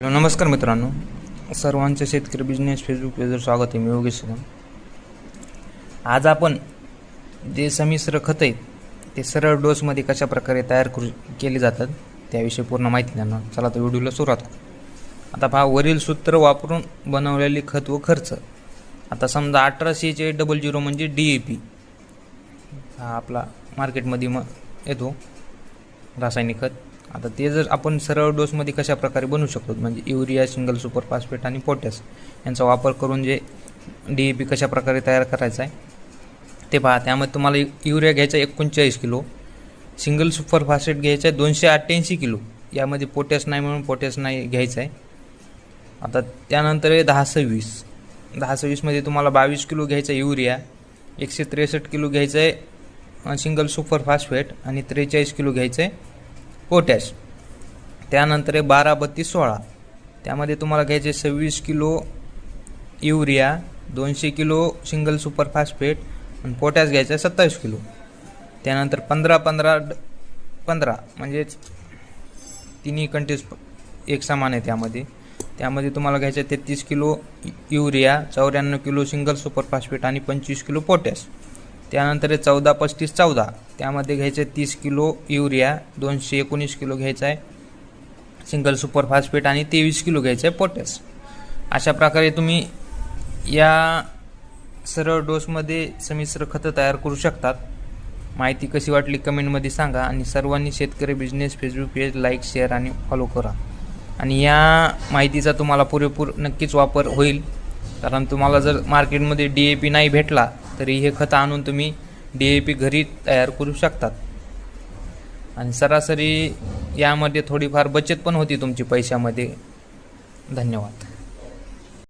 Hello, नमस्कार मित्रांनो. सर्वांचं शेतकरी बिझनेस फेसबुक पेजवर स्वागत आहे. मी योगेश आज आपण जे संमिश्र खत आहेत ते सरळ डोसमध्ये कशा प्रकारे तयार करू केले जातात त्याविषयी पूर्ण माहिती देणार. चला तर व्हिडिओला सुरुवात करू. आता पहा वरील सूत्र वापरून बनवलेले खत व खर्च. आता समजा अठराशेचे डबल झिरो म्हणजे डी ए पी हा आपला मार्केटमध्ये मग येतो. रासायनिक खत. आता ते जर आपण सरळ डोसमध्ये कशा प्रकारे बनवू शकतो? म्हणजे युरिया सिंगल सुपर फॉस्फेट आणि पोटॅश यांचा वापर करून जे डी ए पी कशा प्रकारे तयार करायचा आहे ते पहा. त्यामध्ये तुम्हाला युरिया घ्यायचा एकोणचाळीस किलो सिंगल सुपर फॉस्फेट घ्यायचा आहे दोनशे अठ्ठ्याऐंशी किलो. यामध्ये पोटॅश नाही म्हणून पोटॅश नाही घ्यायचं आहे. आता त्यानंतर आहे दहा सव्वीस. दहा सव्वीसमध्ये तुम्हाला बावीस किलो घ्यायचा आहे युरिया एकशे त्रेसष्ट किलो घ्यायचं आहे सिंगल सुपर फॉस्फेट आणि त्रेचाळीस किलो घ्यायचं आहे पोटॅश. त्यानंतर आहे बारा बत्तीस सोळा. त्यामध्ये तुम्हाला घ्यायचे सव्वीस किलो युरिया दोनशे किलो सिंगल सुपर फास्फेट आणि पोटॅश घ्यायचं आहे सत्तावीस किलो. त्यानंतर पंधरा पंधरा ड- पंधरा म्हणजेच तिन्ही कंटेस एक समान आहे त्यामध्ये. त्यामध्ये तुम्हाला घ्यायचं आहे तेहतीस किलो युरिया चौऱ्याण्णव किलो सिंगल सुपर फास्फेट आणि पंचवीस किलो पोटॅश. त्यानंतर आहे चौदा पस्तीस चौदा. त्यामध्ये घ्यायचं आहे तीस किलो युरिया दोनशे एकोणीस किलो घ्यायचा आहे. सिंगल सुपर फास्फेट आणि तेवीस किलो घ्यायचं आहे पोटॅश. अशा प्रकारे तुम्ही या सरळ डोसमध्ये समिश्र खतं तयार करू शकतात. माहिती कशी वाटली कमेंटमध्ये सांगा आणि सर्वांनी शेतकरी business Facebook page like share आणि फॉलो करा. आणि या माहितीचा तुम्हाला पुरेपूर नक्कीच वापर होईल. कारण तुम्हाला जर मार्केटमध्ये डी ए पी नाही भेटला तरी हे खतं आणून तुम्ही डी ए पी घरी तयार करू शकतात. आणि सरासरी यामध्ये थोडीफार बचत पण होती तुमची पैशामध्ये. धन्यवाद.